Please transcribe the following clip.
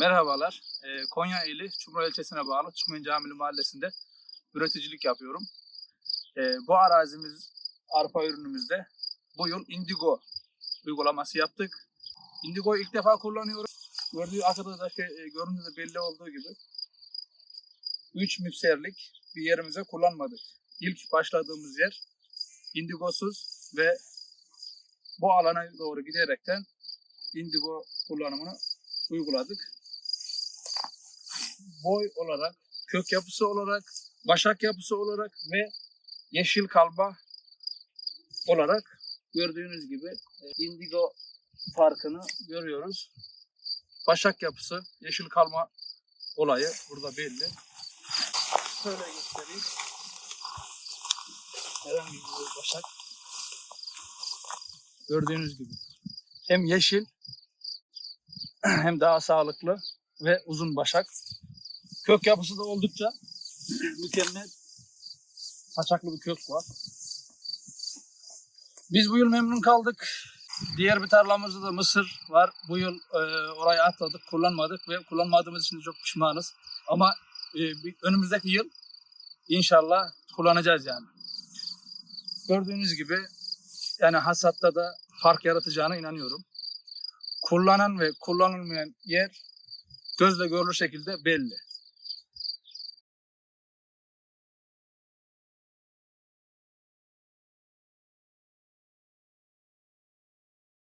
Merhabalar. Ee, Konya ili Çumra ilçesine bağlı Çıkmayın Camili mahallesinde üreticilik yapıyorum. Ee, bu arazimiz arpa ürünümüzde bu yıl indigo uygulaması yaptık. Indigo'yu ilk defa kullanıyorum. Gördüğü arkadaşlar e, görüntüde belli olduğu gibi 3 mikserlik bir yerimize kullanmadık. İlk başladığımız yer indigosuz ve bu alana doğru giderekten indigo kullanımını uyguladık. Boy olarak, kök yapısı olarak, başak yapısı olarak ve yeşil kalba olarak gördüğünüz gibi e, indigo farkını görüyoruz. Başak yapısı, yeşil kalma olayı burada belli. Şöyle göstereyim. Herhangi bir başak. Gördüğünüz gibi. Hem yeşil hem daha sağlıklı ve uzun başak. Kök yapısı da oldukça mükemmel. Saçaklı bir kök var. Biz bu yıl memnun kaldık. Diğer bir tarlamızda da mısır var. Bu yıl e, orayı atladık, kullanmadık ve kullanmadığımız için de çok pişmanız. Ama e, önümüzdeki yıl inşallah kullanacağız yani. Gördüğünüz gibi yani hasatta da fark yaratacağına inanıyorum. Kullanan ve kullanılmayan yer gözle görülür şekilde belli.